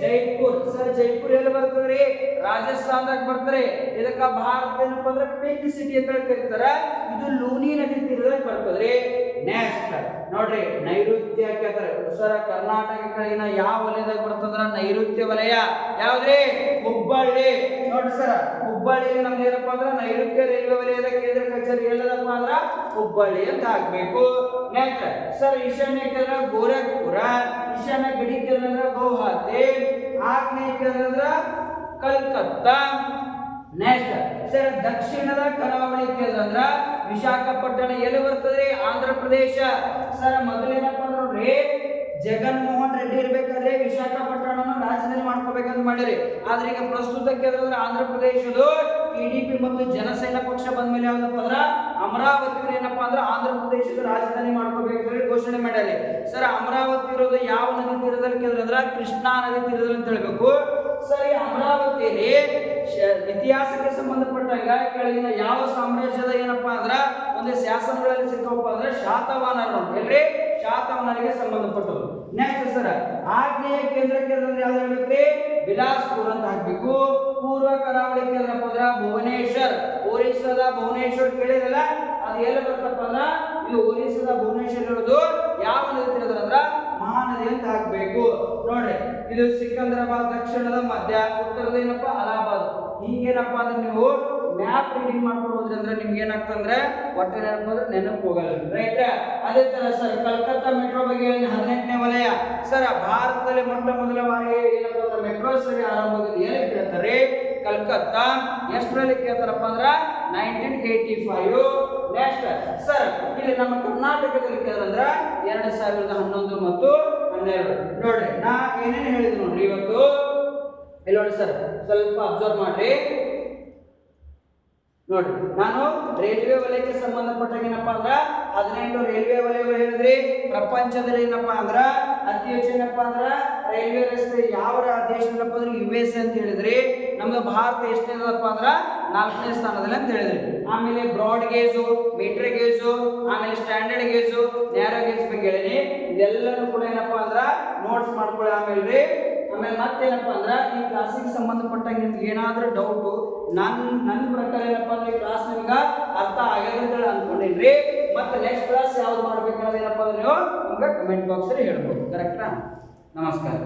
S1: ಜೈಪುರ್. ಸರ್, ಜೈಪುರ್ ಎಲ್ಲಿ ಬರ್ತದ್ರಿ ರಾಜಸ್ಥಾನದಾಗ ಬರ್ತಾರೆ ಇದಕ್ಕ ಭಾರತ ಏನಪ್ಪ ಅಂದ್ರೆ ಪಿಂಕ್ ಸಿಟಿ ಅಂತ ಕರೀತಾರ. ಇದು ಲೂನಿ ನದಿ ತೀರದಾಗ ಬರ್ತದ್ರಿ ನೆಕ್ಸ್ಟ್ ನೋಡ್ರಿ, ನೈಋತ್ಯ ಕೇಳ್ತಾರೆ. ಸರ್, ಕರ್ನಾಟಕ ಕಡೆಗಿನ ಯಾವ ವಲಯದಾಗ ಬರ್ತಂದ್ರ? ನೈಋತ್ಯ ವಲಯ. ಯಾವ್ದ್ರಿ? ಹುಬ್ಬಳ್ಳಿ. ನೋಡ್ರಿ ಸರ್ ಹುಬ್ಬಳ್ಳಿ ನಮ್ದು ಏನಪ್ಪ ಅಂದ್ರೆ ನೈಋತ್ಯ ರೈಲ್ವೆ ವಲಯದ ಕೇಂದ್ರ ಕಚೇರಿ ಎಲ್ಲದಪ್ಪ ಅಂದ್ರ ಹುಬ್ಬಳ್ಳಿ ಅಂತ ಹಾಕ್ಬೇಕು ನೆಕ್ಸ್ಟ್ ಸರ್, ಈಶಾನ್ಯ ಕೇಂದ್ರ ಗೋರಖ್ಪುರ, ಈಶಾನ್ಯ ಗಡಿ ಕೇಂದ್ರ ಗೌಹಾತಿ ಆಗ್ನೇಯ ಕೇಂದ್ರ ಕಲ್ಕತ್ತಾ. ನೆಕ್ಸ್ಟ್ ಸರ್, ದಕ್ಷಿಣದ ಕರಾವಳಿ ಕೇಂದ್ರ ಅಂದ್ರ ವಿಶಾಖಪಟ್ಟಣ ಎಲ್ಲಿ ಬರ್ತದ್ರಿ? ಆಂಧ್ರ ಪ್ರದೇಶ. ಸರ್ ಮೊದಲೇನಪ್ಪ ನೋಡ್ರಿ ಜಗನ್ಮೋಹನ್ ರೆಡ್ಡಿ ಇರ್ಬೇಕಾದ್ರೆ ವಿಶಾಖಪಟ್ಟಣನ ರಾಜಧಾನಿ ಮಾಡ್ಕೋಬೇಕಂತ ಮಾಡಿರಿ. ಆದ್ರೆ ಈಗ ಪ್ರಸ್ತುತ ಕೇಂದ್ರ ಆಂಧ್ರ ಪ್ರದೇಶದ ಟಿಡಿಪಿ ಮತ್ತು ಜನಸೇನಾ ಪಕ್ಷ ಬಂದ್ಮೇಲೆ ಯಾವ್ದಪ್ಪ ಅಂದ್ರ ಅಮರಾವತಿ ಏನಪ್ಪಾ ಅಂದ್ರ ಆಂಧ್ರ ಪ್ರದೇಶದ ರಾಜಧಾನಿ ಮಾಡ್ಕೋಬೇಕಂತ ಹೇಳಿ ಘೋಷಣೆ ಮಾಡ್ಯಾರಿ. ಸರ್, ಅಮರಾವತಿ ಇರೋದು ಯಾವ ನದಿ ತೀರದಲ್ಲಿ? ಕೇಳಿದ್ರೆ ಕೃಷ್ಣಾ ನದಿ ತೀರದಲ್ಲಿ ಅಂತ ಹೇಳ್ಬೇಕು. ಸರ್, ಈ ಅಮರಾವತಿಯಲ್ಲಿ ಇತಿಹಾಸಕ್ಕೆ ಸಂಬಂಧಪಟ್ಟಾಗ ಕೆಳಗಿನ ಯಾವ ಸಾಮ್ರಾಜ್ಯದ ಏನಪ್ಪಾ ಅಂದ್ರ? ಒಂದು ಶಾಸನಗಳಲ್ಲಿ ಸಿಕ್ಕಪ್ಪ ಅಂದ್ರೆ ಶಾತವಾಹನರು ಎಲ್ರಿ? ಶಾತವಾನರಿಗೆ ಸಂಬಂಧಪಟ್ಟವು ನೆಕ್ಸ್ಟ್ ಸರ್ ಆಗ್ನೇಯ ಕೇಂದ್ರ ಕೇಂದ್ರ ಅಂದ್ರೆ ಯಾವ್ದು ಹೇಳ್ಬೇಕ್ರಿ? ಬಿಲಾಸ್ಪುರ್ ಅಂತ ಹಾಕ್ಬೇಕು. ಪೂರ್ವ ಕರಾವಳಿ ಕೇಂದ್ರ ಪದ್ರ ಭುವನೇಶ್ವರ್. ಒರಿಸ್ಸಾದ ಭುವನೇಶ್ವರ್ ಕೇಳಿದಲ್ಲ ಅದು ಎಲ್ಲ ಬರ್ತಪ್ಪ ಅಂದ್ರ, ಇದು ಒರಿಸ್ಸಾದ ಭುವನೇಶ್ವರ್ ಇರೋದು ಯಾವ ನದಿ ತಿಳಿದ್ರಂದ್ರ ಮಹಾನದಿ ಅಂತ ಹಾಕ್ಬೇಕು. ನೋಡ್ರಿ, ಇದು ಸಿಕಂದ್ರಾಬಾದ್ ದಕ್ಷಿಣದ ಮಧ್ಯ, ಉತ್ತರದ ಏನಪ್ಪ, ಅಲಹಾಬಾದ್. ಹಿಂಗೇನಪ್ಪ ಅಂದ್ರೆ ನೀವು ಮ್ಯಾಪ್ ರೀಡಿಂಗ್ ಮಾಡ್ಕೊಂಡು ಹೋದ್ರಿ ಅಂದ್ರೆ ನಿಮ್ಗೆ ಏನಾಗ್ತಂದ್ರೆ ಒಟ್ಟು ನೆನಪು ಅಂದ್ರೆ ನೆನಪು ಹೋಗಲ್ಲ ರೈಟ್ ಅದೇ ತರ ಸರ್ ಕಲ್ಕತ್ತಾ ಮೆಟ್ರೋ ಬಗ್ಗೆ ಹೇಳಿದ ಹದಿನೆಂಟನೇ ವಲಯ. ಸರ್ ಭಾರತದಲ್ಲಿ ಮೊಟ್ಟ ಮೊದಲ ಬಾರಿಗೆ ಏನಪ್ಪ ಅಂದ್ರೆ ಮೆಟ್ರೋ ಸೇವೆ ಆರಂಭದಲ್ಲಿ ಏನಕ್ಕೆ ಕೇಳ್ತಾರೆ? ಕಲ್ಕತ್ತಾ. ಎಷ್ಟರಲ್ಲಿ ಕೇಳ್ತಾರಪ್ಪ ಅಂದ್ರೆ nineteen eighty five next sir ಇಲ್ಲಿ ನಮ್ಮ ಕರ್ನಾಟಕದಲ್ಲಿ ಕೇಳಂದ್ರೆ ಎರಡು ಸಾವಿರದ ಹನ್ನೊಂದು ಮತ್ತು ಹನ್ನೆರಡು. ನೋಡ್ರಿ, ನಾ ಏನೇನು ಹೇಳಿದ್ರು ನೋಡ್ರಿ ಇವತ್ತು? ಇಲ್ಲಿ ನೋಡಿ ಸರ್ ಸ್ವಲ್ಪ ಅಬ್ಸರ್ವ್ ಮಾಡ್ರಿ. ನೋಡ್ರಿ, ನಾನು ರೈಲ್ವೆ ವಲಯಕ್ಕೆ ಸಂಬಂಧಪಟ್ಟಾಗ ಏನಪ್ಪಾ ಅಂದ್ರ ಹದಿನೆಂಟು ರೈಲ್ವೆ ವಲಯಗಳು ಹೇಳಿದ್ರಿ. ಪ್ರಪಂಚದಲ್ಲಿ ಏನಪ್ಪಾ ಅಂದ್ರ ಅತಿ ಹೆಚ್ಚು ಏನಪ್ಪಾ ಅಂದ್ರ ರೈಲ್ವೆ ರಸ್ತೆ ಯಾವ ದೇಶ ಏನಪ್ಪ ಅಂದ್ರೆ ಯು ಎಸ್ ಅಂತ ಹೇಳಿದ್ರಿ. ನಮ್ದು ಭಾರತ ಎಷ್ಟನೇದಪ್ಪ ಅಂದ್ರ ನಾಲ್ಕನೇ ಸ್ಥಾನದಲ್ಲಿ ಅಂತ ಹೇಳಿದ್ರಿ. ಆಮೇಲೆ ಬ್ರಾಡ್ ಗೇಜು ಮೀಟರ್ ಗೇಜು ಆಮೇಲೆ ಸ್ಟ್ಯಾಂಡರ್ಡ್ ಗೇಜು ನ್ಯಾರೋ ಗೇಜ್ ಬಗ್ಗೆ ಹೇಳಿನಿ. ಇದೆಲ್ಲನೂ ಕೂಡ ಏನಪ್ಪಾ ಅಂದ್ರ ನೋಟ್ಸ್ ಮಾಡ್ಕೊಳ್ಳಿ ಆಮೇಲೆ ಆಮೇಲೆ ಮತ್ತೇನಪ್ಪ ಅಂದ್ರೆ ಈ ಕ್ಲಾಸಿಗೆ ಸಂಬಂಧಪಟ್ಟಂಗೆ ಏನಾದ್ರೂ ಡೌಟು ನನ್ನ ನನ್ನ ಪ್ರಕಾರ ಏನಪ್ಪ ಅಂದ್ರೆ ಈ ಕ್ಲಾಸ್ ನಿಮ್ಗೆ ಅರ್ಥ ಆಗ್ಯದ ಅಂತ ಹೇಳಿ ಅನ್ಕೊಂಡಿನ್ರಿ. ಮತ್ತೆ ನೆಕ್ಸ್ಟ್ ಕ್ಲಾಸ್ ಯಾವ್ದು ಮಾಡ್ಬೇಕಾದ್ರೆ ಏನಪ್ಪ ಅಂದ್ರೆ ನೀವು ನಮ್ಗೆ ಕಮೆಂಟ್ ಬಾಕ್ಸಲ್ಲಿ ಹೇಳ್ಬೋದು. ಕರೆಕ್ಟಾ ನಮಸ್ಕಾರ.